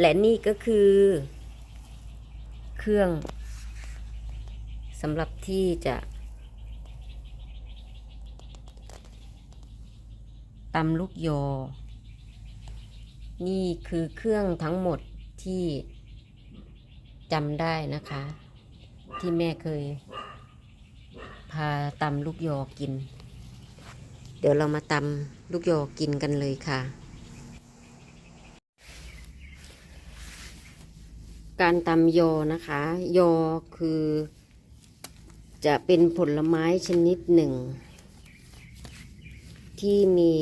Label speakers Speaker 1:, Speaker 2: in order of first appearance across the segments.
Speaker 1: และนี่ก็คือ เครื่องสำหรับที่จะตำลูกยอ นี่คือเครื่องทั้งหมดที่จำได้นะคะ ที่แม่เคย พาตำลูกยอกิน เดี๋ยวเรามาตำลูกยอกินกันเลยค่ะ การตำยอนะคะ ยอคือ จะเป็นผลไม้ชนิดหนึ่ง ที่มี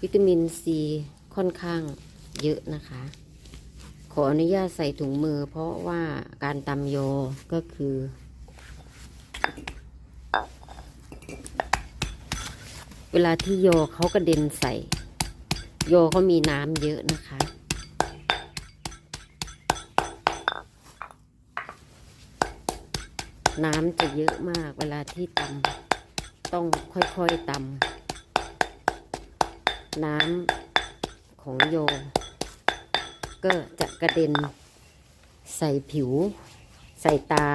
Speaker 1: วิตามินซีค่อนข้างเยอะนะคะ ขออนุญาตใส่ถุงมือ เพราะว่าการตำโยก็คือ เวลาที่โยเขากระเด็นใส่ โยเขามีน้ำเยอะนะคะ น้ำจะเยอะมากเวลาที่ตำต้องค่อยๆตำน้ำของโย ก็จะกระเด็นใส่ผิว ใส่ตา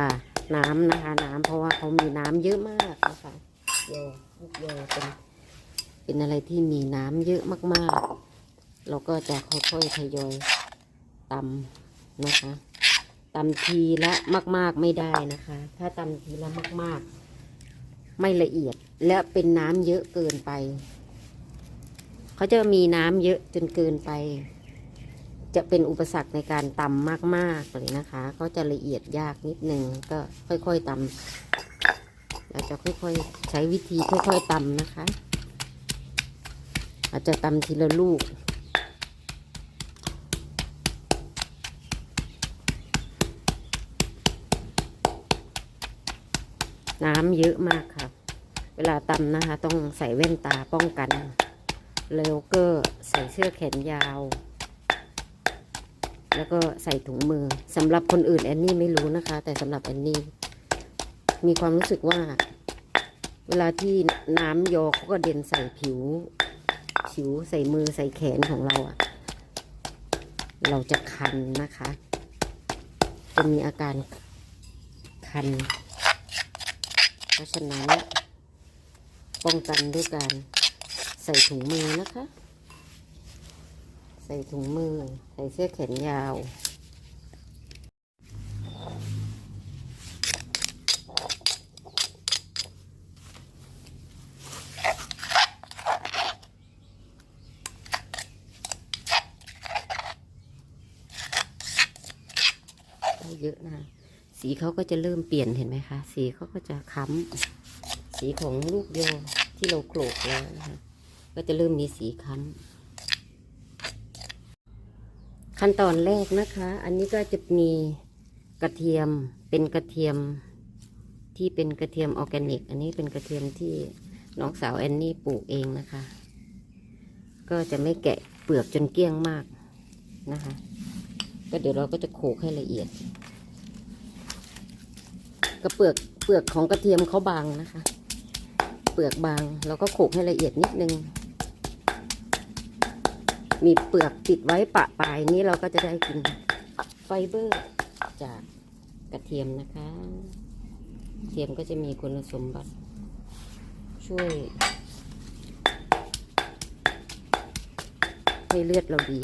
Speaker 1: น้ำนะคะ น้ำเพราะว่าเขามีน้ำเยอะมากนะคะโยลูกโยเป็น เป็นอะไรที่มีน้ำเยอะมากๆ เราก็จะค่อยๆทยอยตำนะคะตำทีละมาก ๆไม่ได้นะคะ ถ้าตำทีละมาก ๆ ไม่ละเอียดและเป็นน้ำเยอะเกินไป เขาจะมีน้ำเยอะจนเกินไป จะเป็นอุปสรรคในการตำมากๆเลยนะคะก็จะละเอียดยากนิดนึงก็ค่อยๆตำเราจะค่อยๆใช้วิธีค่อยๆตำนะคะ อาจจะตำทีละลูก น้ำเยอะมากค่ะ เวลาตำนะคะ ต้องใส่แว่นตาป้องกัน แล้วก็ใส่เสื้อแขนยาว แล้วก็ใส่ถุงมือสำหรับคนอื่นแอนนี่ไม่รู้นะคะ แต่สำหรับแอนนี่มีความรู้สึกว่า เวลาที่น้ำยอเขาก็เด็นใส่ผิว ผิวใส่มือใส่แขนของเราอะเราจะคันนะคะ จะมีอาการคัน เพราะฉะนั้นป้องกันด้วยการใส่ถุงมือนะคะ ใส่ถุงมือ ใส่เสื้อแขนยาว เยอะนะสีเขาก็จะเริ่มเปลี่ยนเห็นไหมคะ สีเขาก็จะค้ำสีของลูกโยที่เราโขลกแล้วนะคะ ก็จะเริ่มมีสีค้ำขั้นตอนแรกนะคะ อันนี้ก็จะมีกระเทียมเป็นกระเทียมที่เป็นกระเทียมออร์แกนิก อันนี้เป็นกระเทียมที่น้องสาวแอนนี่ปลูกเองนะคะ ก็จะไม่แกะเปลือกจนเกลี้ยงมากนะคะ ก็เดี๋ยวเราก็จะโขลกให้ละเอียดกระเปลือกเปลือกของกระเทียมเขาบางนะคะ เปลือกบางเราก็โขลกให้ละเอียดนิดนึง มีเปลือกติดไว้ปะปลายนี้เราก็จะได้กินไฟเบอร์จากกระเทียมนะคะเทียมก็จะมีคุณสมบัติ ช่วย ให้เลือดเราดี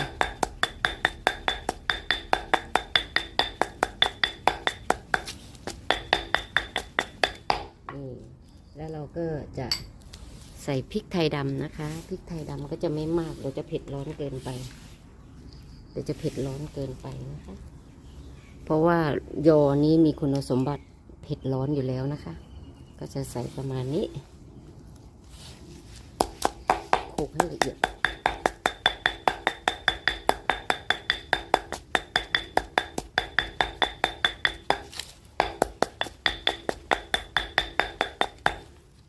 Speaker 1: ก็จะใส่พริกไทยดำนะคะ พริกไทยดำก็จะไม่มากเดี๋ยวจะเผ็ดร้อนเกินไป เดี๋ยวจะเผ็ดร้อนเกินไปนะคะ เพราะว่ายอนี้มีคุณสมบัติเผ็ดร้อนอยู่แล้วนะคะ ก็จะใส่ประมาณนี้โขกให้ละเอียด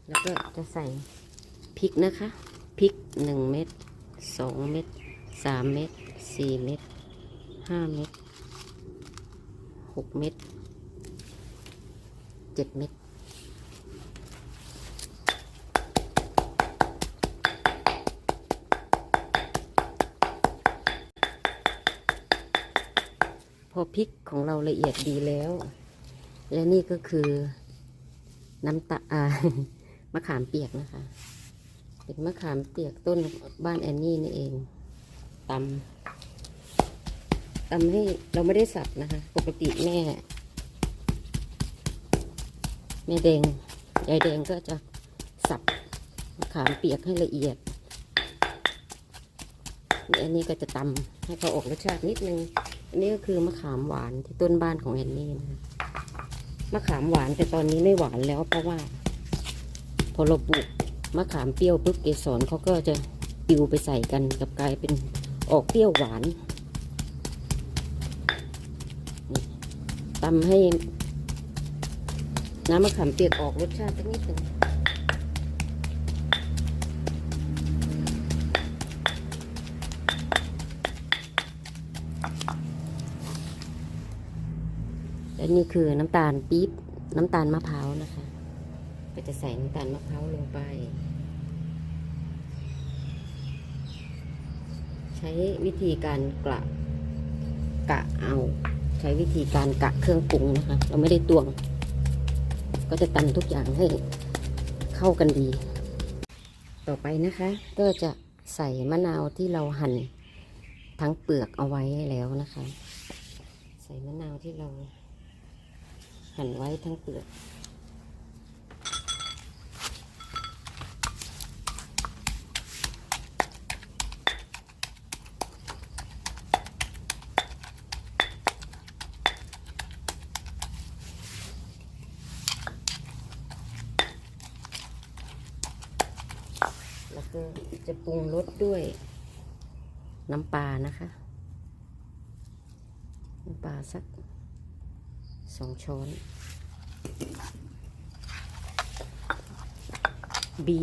Speaker 1: แล้วก็จะใส่พริกนะคะพริกหนึ่งเม็ดสองเม็ดสามเม็ดสี่เม็ดห้าเม็ดหกเม็ดเจ็ดเม็ดพอพริกของเราละเอียดดีแล้ว และนี่ก็คือน้ำตาล มะขามเปียกนะคะ เป็นมะขามเปียกต้นบ้านแอนนี่นี่เองตำตำให้เราไม่ได้สับนะคะ ปกติแม่ แม่แดงยายแดงก็จะสับมะขามเปียกให้ละเอียดนี่อันนี้ก็จะตำให้เขาออกรสชาตินิดนึง อันนี้ก็คือมะขามหวานที่ต้นบ้านของแอนนี่นะคะมะขามหวานแต่ตอนนี้ไม่หวานแล้วเพราะว่า พอเราปลูกมะขามเปรี้ยวปุ๊บเกสรเขาก็จะปิวไปใส่กันกับกลายเป็นออกเปรี้ยวหวานตำให้น้ำมะขามเปียกออกรสชาติสักนิดหนึ่งและนี่คือน้ำตาลปี๊บน้ำตาลมะพร้าวนะคะ ก็จะใส่น้ำตาลมะพร้าวลงไป ใช้วิธีการกะกะเอา ใช้วิธีการกะเครื่องปรุงนะคะ เราไม่ได้ตวง ก็จะตำทุกอย่างให้เข้ากันดี ต่อไปนะคะ ก็จะใส่มะนาวที่เราหั่นทั้งเปลือกเอาไว้แล้วนะคะ ใส่มะนาวที่เราหั่นไว้ทั้งเปลือก แล้วก็จะ ปรุงรสด้วย น้ำปลานะคะ น้ำปลาสักสองช้อน บี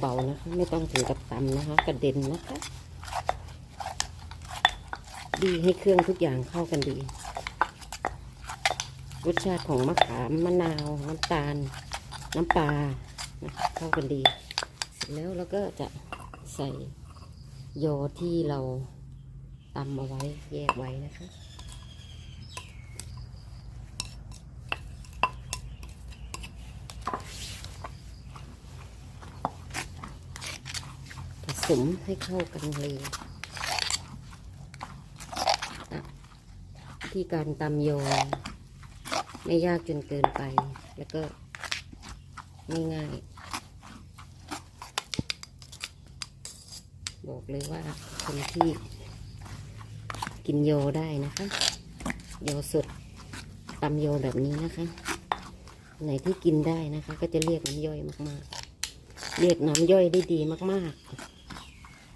Speaker 1: เบาๆนะคะ ไม่ต้องถึงกับตำนะคะ กระเด็นนะคะ บีให้เครื่องทุกอย่างเข้ากันดีรสชาติของมะขามมะนาวน้ำตาล น้ำปลานะะเข้ากันดี เสร็จแล้วเราก็จะ ใส่โยที่เราตำเอาไว้แยกไว้นะคะผสมให้เข้ากันเลยที่การตำโยไม่ยากจนเกินไป แล้วก็ง่าย บอกเลยว่าคนที่กินโยได้นะคะ โยสดตำโยแบบนี้นะคะ ไหนที่กินได้นะคะ ก็จะเรียกน้ำย่อยมากๆ เรียกน้ำย่อยได้ดีมาก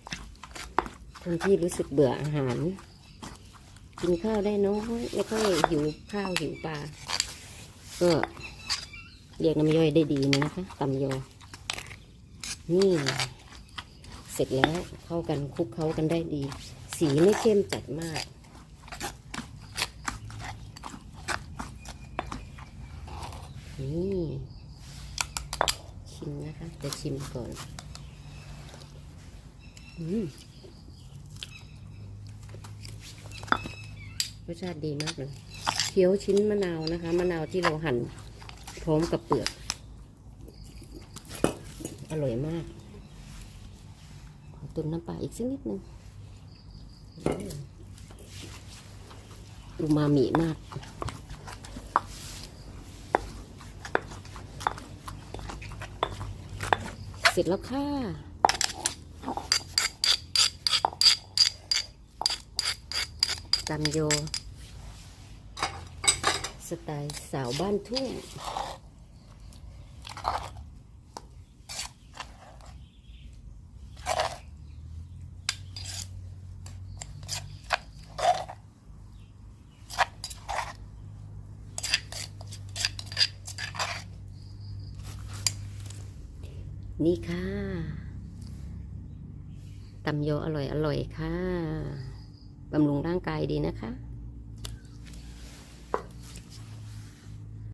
Speaker 1: ๆ คนที่รู้สึกเบื่ออาหาร กินข้าวได้น้อยไม่ค่อยหิวข้าวหิวปลาก็เรียกน้ำย่อยได้ดีนะคะตำโยนี่ สร็จแล้วเข้ากันคลุกเข้ากันได้ดี สีไม่เข้มจัดมากนี่ชิมนะคะจะชิมก่อนอืมรสชาติดีมากเลยเคี้ยวชิ้นมะนาวนะคะ มะนาวที่เราหั่นพร้อมกับเปลือก อร่อยมาก ตุนน้ำปลาอีกสักนิดนึงอูมามิมากเสร็จแล้วค่ะตำโย สไตล์สาวบ้านทุ่ง นี่ค่ะตำโยอร่อยอร่อยค่ะบำรุงร่างกายดีนะคะ